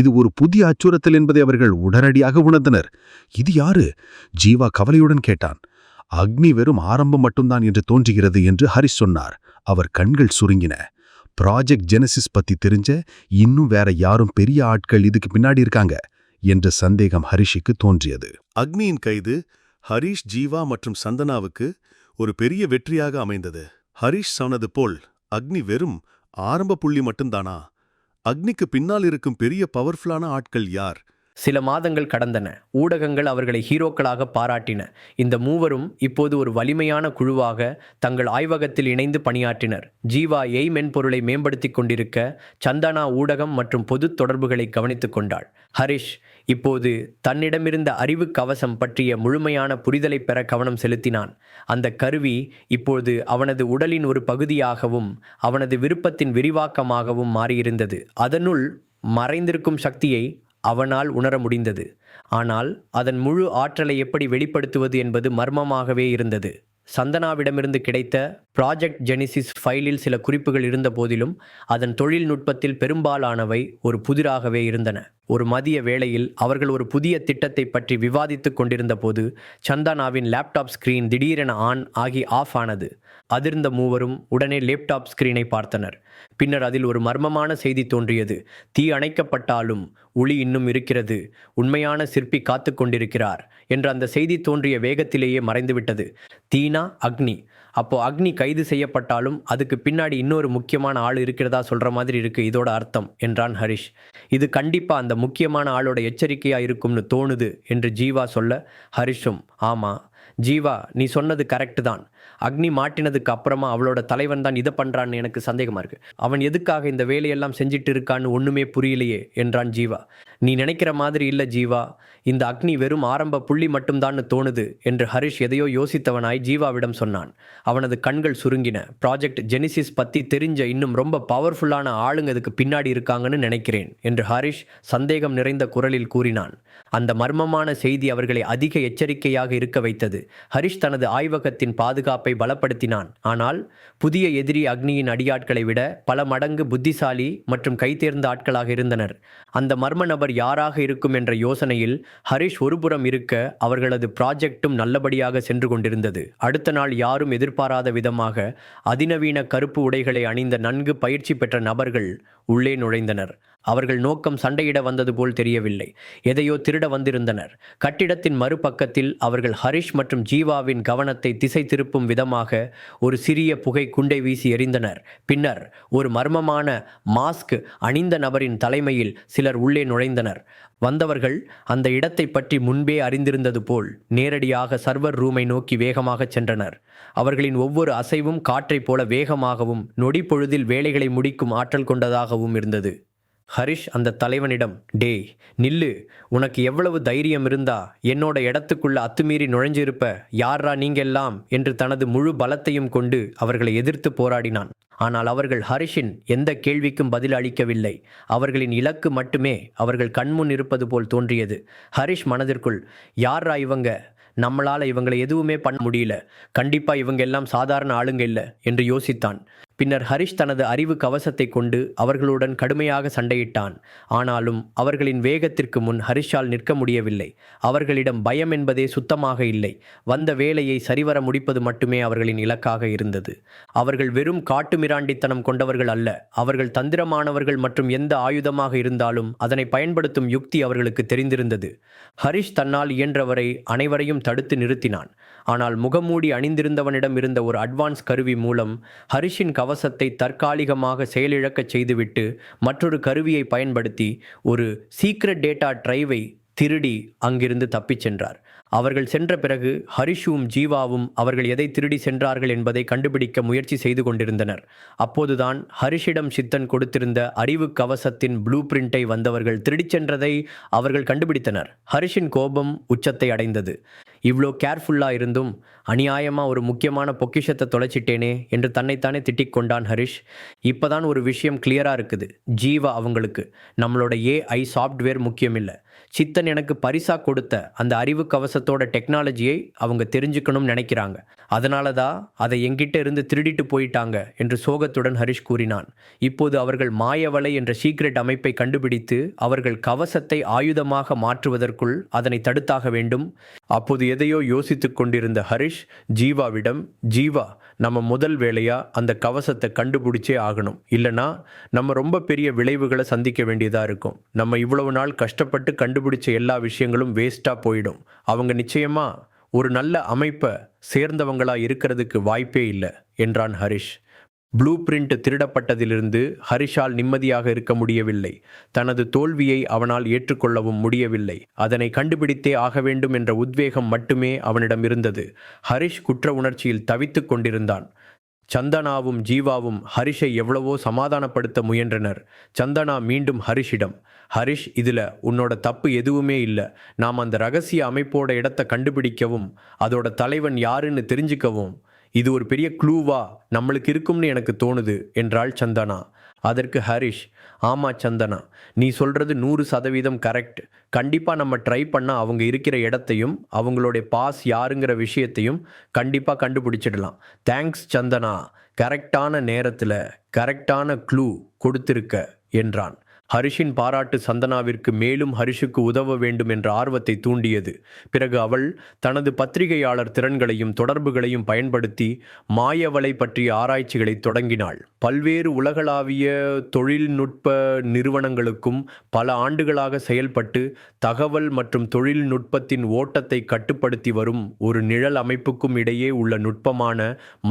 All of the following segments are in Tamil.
இது ஒரு புதிய அச்சுறுத்தல் என்பதை அவர்கள் உடனடியாக உணர்ந்தனர். இது யாரு? ஜீவா கவலையுடன் கேட்டான். அக்னி வெறும் ஆரம்பம் மட்டும்தான் என்று தோன்றுகிறது என்று ஹரிஷ் சொன்னார். அவர் கண்கள் சுருங்கின. ப்ராஜெக்ட் ஜெனசிஸ் பத்தி தெரிஞ்ச இன்னும் வேற யாரும் பெரிய ஆட்கள் இதுக்கு பின்னாடி இருக்காங்க என்ற சந்தேகம் ஹரிஷுக்கு தோன்றியது. அக்னியின் கைது ஹரீஷ் ஜீவா மற்றும் சந்தனாவுக்கு ஒரு பெரிய வெற்றியாக அமைந்தது. ஹரீஷ் சொன்னது போல் அக்னி வெறும் ஆரம்ப புள்ளி மட்டும்தானா? அக்னிக்கு பின்னால் இருக்கும் பெரிய பவர்ஃபுல்லான ஆட்கள் யார்? சில மாதங்கள் கடந்தன. ஊடகங்கள் அவர்களை ஹீரோக்களாக பாராட்டின. இந்த மூவரும் இப்போது ஒரு வலிமையான குழுவாக தங்கள் ஆய்வகத்தில் இணைந்து பணியாற்றினர். ஜீவா எய் மென்பொருளை மேம்படுத்திக் கொண்டிருக்க சந்தனா ஊடகம் மற்றும் பொது தொடர்புகளை கவனித்துக் கொண்டாள். ஹரிஷ் இப்போது தன்னிடமிருந்த அறிவு கவசம் பற்றிய முழுமையான புரிதலை பெற கவனம் செலுத்தினான். அந்த கருவி இப்போது அவனது உடலின் ஒரு பகுதியாகவும் அவனது விருப்பத்தின் விரிவாக்கமாகவும் மாறியிருந்தது. அதனுள் மறைந்திருக்கும் சக்தியை அவனால் உணர முடிந்தது. ஆனால் அதன் முழு ஆற்றலை எப்படி வெளிப்படுத்துவது என்பது மர்மமாகவே இருந்தது. சந்தனாவிடமிருந்து கிடைத்த ப்ராஜெக்ட் ஜெனிசிஸ் ஃபைலில் சில குறிப்புகள் இருந்த போதிலும் அதன் தொழில்நுட்பத்தில் பெரும்பாலானவை ஒரு புதிராகவே இருந்தன. ஒரு மதிய வேளையில் அவர்கள் ஒரு புதிய திட்டத்தை பற்றி விவாதித்துக் கொண்டிருந்த போது லேப்டாப் ஸ்கிரீன் திடீரென ஆன் ஆகி ஆஃப் ஆனது. அதிர்ந்த மூவரும் உடனே லேப்டாப் ஸ்கிரீனை பார்த்தனர். பின்னர் அதில் ஒரு மர்மமான செய்தி தோன்றியது. தீ அணைக்கப்பட்டாலும் ஒளி இன்னும் இருக்கிறது. உண்மையான சிற்பி காத்து கொண்டிருக்கிறார் என்ற அந்த செய்தி தோன்றிய வேகத்திலேயே மறைந்துவிட்டது. தீனா அக்னி. அப்போது அக்னி கைது செய்யப்பட்டாலும் அதுக்கு பின்னாடி இன்னொரு முக்கியமான ஆள் இருக்கிறதா சொல்கிற மாதிரி இருக்குது இதோட அர்த்தம் என்றான் ஹரிஷ். இது கண்டிப்பாக அந்த முக்கியமான ஆளோட எச்சரிக்கையாக இருக்கும்னு தோணுது என்று ஜீவா சொல்ல ஹரிஷும் ஆமாம் ஜீவா நீ சொன்னது கரெக்டு தான். அக்னி மாட்டினதுக்கு அப்புறமா அவளோட தலைவன் தான் இதை பண்றான்னு எனக்கு சந்தேகமா இருக்கு. அவன் எதுக்காக இந்த வேலையெல்லாம் செஞ்சிட்டு இருக்கான்னு ஒண்ணுமே புரியலையே என்றான் ஜீவா. நீ நினைக்கிற மாதிரி இல்ல ஜீவா. இந்த அக்னி வெறும் ஆரம்ப புள்ளி மட்டும்தான்னு தோணுது என்று ஹரிஷ் எதையோ யோசித்தவனாய் ஜீவாவிடம் சொன்னான். அவனது கண்கள் சுருங்கின. ப்ராஜெக்ட் ஜெனிசிஸ் பத்தி தெரிஞ்ச இன்னும் ரொம்ப பவர்ஃபுல்லான ஆளுங்க அதுக்கு பின்னாடி இருக்காங்கன்னு நினைக்கிறேன் என்று ஹரிஷ் சந்தேகம் நிறைந்த குரலில் கூறினான். அந்த மர்மமான செய்தி அவர்களை அதிக எச்சரிக்கையாக இருக்க வைத்தது. ஹரிஷ் தனது ஆய்வகத்தின் பாதுகாப்பை பலப்படுத்தினான். ஆனால் புதிய எதிரி அக்னியின் அடியாட்களை விட பல மடங்கு புத்திசாலி மற்றும் கைதேர்ந்த ஆட்களாக இருந்தனர். அந்த மர்ம நபர் யாராக இருக்கும் என்ற யோசனையில் ஹரிஷ் ஒருபுறம் இருக்க அவர்களது ப்ராஜெக்டும் நல்லபடியாக சென்று கொண்டிருந்தது. அடுத்த நாள் யாரும் எதிர்பாராத விதமாக அதிநவீன கருப்பு உடைகளை அணிந்த நன்கு பயிற்சி பெற்ற நபர்கள் உள்ளே நுழைந்தனர். அவர்கள் நோக்கம் சண்டையிட வந்தது போல் தெரியவில்லை. எதையோ திருட வந்திருந்தனர். கட்டிடத்தின் மறுபக்கத்தில் அவர்கள் ஹரிஷ் மற்றும் ஜீவாவின் கவனத்தை திசை திருப்பும் விதமாக ஒரு சிறிய புகை குண்டை வீசி எறிந்தனர். பின்னர் ஒரு மர்மமான மாஸ்க் அணிந்த நபரின் தலைமையில் சிலர் உள்ளே நுழைந்தனர். வந்தவர்கள் அந்த இடத்தை பற்றி முன்பே அறிந்திருந்தது போல் நேரடியாக சர்வர் ரூமை நோக்கி வேகமாகச் சென்றனர். அவர்களின் ஒவ்வொரு அசைவும் காற்றைப் போல வேகமாகவும் நொடி பொழுதில் வேலைகளை முடிக்கும் ஆற்றல் கொண்டதாகவும் இருந்தது. ஹரிஷ் அந்த தலைவனிடம் டேய் நில்லு. உனக்கு எவ்வளவு தைரியம் இருந்தா என்னோட இடத்துக்குள்ள அத்துமீறி நுழைஞ்சிருப்ப யாரா நீங்கெல்லாம்? என்று தனது முழு பலத்தையும் கொண்டு அவர்களை எதிர்த்து போராடினான். ஆனால் அவர்கள் ஹரிஷின் எந்த கேள்விக்கும் பதில் அளிக்கவில்லை. அவர்களின் இலக்கு மட்டுமே அவர்கள் கண்முன் இருப்பது போல் தோன்றியது. ஹரிஷ் மனதிற்குள் யாரா இவங்க? நம்மளால் இவங்களை எதுவுமே பண்ண முடியல. கண்டிப்பாக இவங்க எல்லாம் சாதாரண ஆளுங்க இல்லை என்று யோசித்தான். பின்னர் ஹரிஷ் தனது அறிவு கவசத்தை கொண்டு அவர்களுடன் கடுமையாக சண்டையிட்டான். ஆனாலும் அவர்களின் வேகத்திற்கு முன் ஹரிஷால் நிற்க முடியவில்லை. அவர்களிடம் பயம் என்பதே சுத்தமாக இல்லை. வந்த வேலையை சரிவர முடிப்பது மட்டுமே அவர்களின் இலக்காக இருந்தது. அவர்கள் வெறும் காட்டுமிராண்டித்தனம் கொண்டவர்கள் அல்ல. அவர்கள் தந்திரமானவர்கள் மற்றும் எந்த ஆயுதமாக இருந்தாலும் அதனை பயன்படுத்தும் யுக்தி அவர்களுக்கு தெரிந்திருந்தது. ஹரிஷ் தன்னால் இயன்றவரை அனைவரையும் தடுத்து நிறுத்தினான். ஆனால் முகமூடி அணிந்திருந்தவனிடம் இருந்த ஒரு அட்வான்ஸ் கருவி மூலம் ஹரிஷின் கவசத்தை தற்காலிகமாக செயலிழக்கச் செய்துவிட்டு மற்றொரு கருவியை பயன்படுத்தி ஒரு சீக்ரெட் டேட்டா டிரைவை திருடி அங்கிருந்து தப்பிச் சென்றார். அவர்கள் சென்ற பிறகு ஹரிஷும் ஜீவாவும் அவர்கள் எதை திருடி சென்றார்கள் என்பதை கண்டுபிடிக்க முயற்சி செய்து கொண்டிருந்தனர். அப்போதுதான் ஹரிஷிடம் சித்தன் கொடுத்திருந்த அறிவு கவசத்தின் ப்ளூ பிரிண்டை வந்தவர்கள் திருடிச் சென்றதை அவர்கள் கண்டுபிடித்தனர். ஹரிஷின் கோபம் உச்சத்தை அடைந்தது. இவ்வளோ கேர்ஃபுல்லா இருந்தும் அநியாயமாக ஒரு முக்கியமான பொக்கிஷத்தை தொலைச்சிட்டேனே என்று தன்னைத்தானே திட்டிக் கொண்டான் ஹரிஷ். இப்போதான் ஒரு விஷயம் கிளியராக இருக்குது. ஜீவா அவங்களுக்கு. நம்மளோட ஏஐ சாஃப்ட்வேர் முக்கியம் இல்லை சித்தன் எனக்கு பரிசா கொடுத்த அந்த அறிவு கவசத்தோட டெக்னாலஜியை அவங்க தெரிஞ்சுக்கணும்னு நினைக்கிறாங்க. அதனால தான் அதை எங்கிட்ட இருந்து திருடிட்டு போயிட்டாங்க என்று சோகத்துடன் ஹரிஷ் கூறினான். இப்போது அவர்கள் மாயவலை என்ற சீக்ரெட் அமைப்பை கண்டுபிடித்து அவர்கள் கவசத்தை ஆயுதமாக மாற்றுவதற்குள் அதனை தடுத்தாக வேண்டும். அப்போது எதையோ யோசித்துக் கொண்டிருந்த ஹரிஷ் ஜீவாவிடம் ஜீவா நம்ம முதல் வேலையா? அந்த கவசத்தை கண்டுபிடிச்சே ஆகணும். இல்லைனா நம்ம ரொம்ப பெரிய விளைவுகளை சந்திக்க வேண்டியதா இருக்கும். நம்ம இவ்வளவு நாள் கஷ்டப்பட்டு கண்டுபிடிச்ச எல்லா விஷயங்களும் வேஸ்ட்டாக போயிடும். அவங்க நிச்சயமா ஒரு நல்ல அமைப்பை சேர்ந்தவங்களா இருக்கிறதுக்கு வாய்ப்பே இல்லை என்றான் ஹரிஷ். ப்ளூ பிரிண்ட் திருடப்பட்டதிலிருந்து ஹரிஷால் நிம்மதியாக இருக்க முடியவில்லை. தனது தோல்வியை அவனால் ஏற்றுக்கொள்ளவும் முடியவில்லை. அதனை கண்டுபிடித்தே ஆக வேண்டும் என்ற உத்வேகம் மட்டுமே அவனிடம் இருந்தது. ஹரிஷ் குற்ற உணர்ச்சியில் தவித்துக் கொண்டிருந்தான். சந்தனாவும் ஜீவாவும் ஹரிஷை எவ்வளவோ சமாதானப்படுத்த முயன்றனர். சந்தனா மீண்டும் ஹரிஷிடம் ஹரிஷ் இதில் உன்னோட தப்பு எதுவுமே இல்லை. நாம் அந்த ரகசிய அமைப்போட இடத்தை கண்டுபிடிக்கவும் அதோட தலைவன் யாருன்னு தெரிஞ்சுக்கவும். இது ஒரு பெரிய க்ளூவா நம்மளுக்கு இருக்கும்னு எனக்கு தோணுது என்றாள் சந்தனா. அதற்கு ஹரிஷ் ஆமா சந்தனா நீ சொல்கிறது நூறு சதவீதம் கரெக்ட் கண்டிப்பாக நம்ம ட்ரை பண்ணால் அவங்க இருக்கிற இடத்தையும் அவங்களுடைய பாஸ் யாருங்கிற விஷயத்தையும் கண்டிப்பாக கண்டுபிடிச்சிடலாம். தேங்க்ஸ் சந்தனா. கரெக்டான நேரத்தில் கரெக்டான க்ளூ கொடுத்துருக்க என்றான். ஹரிஷின் பாராட்டு சந்தனாவிற்கு மேலும் ஹரிஷுக்கு உதவ வேண்டும் என்ற ஆர்வத்தை தூண்டியது. பிறகு அவள் தனது பத்திரிகையாளர் திறன்களையும் தொடர்புகளையும் பயன்படுத்தி மாயவலை பற்றிய ஆராய்ச்சிகளை தொடங்கினாள். பல்வேறு உலகளாவிய தொழில்நுட்ப நிறுவனங்களுக்கும் பல ஆண்டுகளாக செயல்பட்டு தகவல் மற்றும் தொழில்நுட்பத்தின் ஓட்டத்தை கட்டுப்படுத்தி வரும் ஒரு நிழல் அமைப்புக்கும் இடையே உள்ள நுட்பமான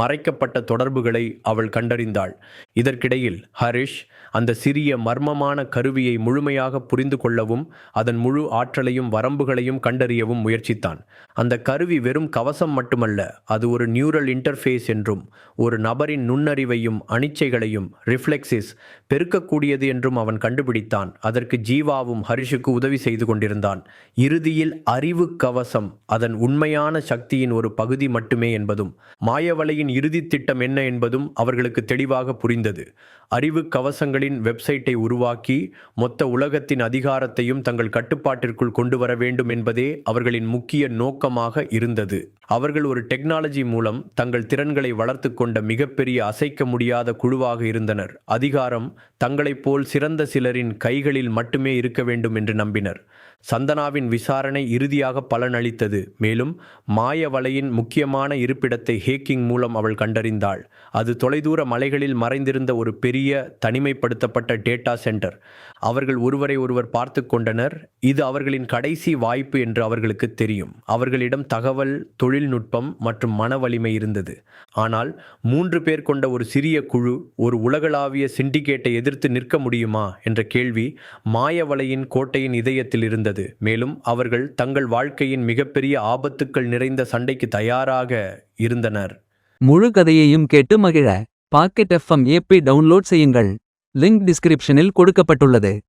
மறைக்கப்பட்ட தொடர்புகளை அவள் கண்டறிந்தாள். இதற்கிடையில் ஹரிஷ் அந்த சிறிய மர்மமான கருவியை முழுமையாக புரிந்து கொள்ளவும் அதன் முழு ஆற்றலையும் வரம்புகளையும் கண்டறியவும் முயற்சித்தான். அந்த கருவி வெறும் கவசம் மட்டுமல்ல அது ஒரு நியூரல் இன்டர்ஃபேஸ் என்றும் ஒரு நபரின் நுண்ணறிவையும் அனிச்சைகளையும் ரிஃப்ளெக்ஸிஸ் பெருக்கக்கூடியது என்றும் அவன் கண்டுபிடித்தான். அதற்கு ஜீவாவும் ஹரிஷுக்கு உதவி செய்து கொண்டிருந்தான். இறுதியில் அறிவு கவசம் அதன் உண்மையான சக்தியின் ஒரு பகுதி மட்டுமே என்பதும் மாயவலையின் இறுதி திட்டம் என்ன என்பதும் அவர்களுக்கு தெளிவாக புரிந்தது. அறிவு கவசங்களின் வெப்சைட்டை உருவாக்கி மொத்த உலகத்தின் அதிகாரத்தையும் தங்கள் கட்டுப்பாட்டிற்குள் கொண்டு வர வேண்டும் என்பதே அவர்களின் முக்கிய நோக்கமாக இருந்தது. அவர்கள் ஒரு டெக்னாலஜி மூலம் தங்கள் திறன்களை வளர்த்து கொண்ட மிகப்பெரிய அசைக்க முடியாத குழுவாக இருந்தனர். அதிகாரம் தங்களைப் போல் சிறந்த சிலரின் கைகளில் மட்டுமே இருக்க வேண்டும் என்று நம்பினர். சந்தனாவின் விசாரணை இறுதியாக பலனளித்தது. மேலும் மாயவலையின் முக்கியமான இருப்பிடத்தை ஹேக்கிங் மூலம் அவள் கண்டறிந்தாள். அது தொலைதூர மலைகளில் மறைந்திருந்த ஒரு பெரிய தனிமைப்படுத்தப்பட்ட டேட்டா சென்டர். அவர்கள் ஒருவரை ஒருவர் பார்த்து கொண்டனர். இது அவர்களின் கடைசி வாய்ப்பு என்று அவர்களுக்கு தெரியும். அவர்களிடம் தகவல் தொழில்நுட்பம் மற்றும் மன வலிமை இருந்தது. ஆனால் மூன்று பேர் கொண்ட ஒரு சிறிய குழு ஒரு உலகளாவிய சிண்டிகேட்டை எதிர்த்து நிற்க முடியுமா? என்ற கேள்வி மாயவலையின் கோட்டையின் இதயத்தில் இருந்தது. மேலும் அவர்கள் தங்கள் வாழ்க்கையின் மிகப்பெரிய ஆபத்துக்கள் நிறைந்த சண்டைக்கு தயாராக இருந்தனர். முழு கதையையும் கேட்டு மகிழ. பாக்கெட் எஃப்எம் ஏபி டவுன்லோட் செய்யுங்கள். லிங்க் டிஸ்கிரிப்ஷனில் கொடுக்கப்பட்டுள்ளது.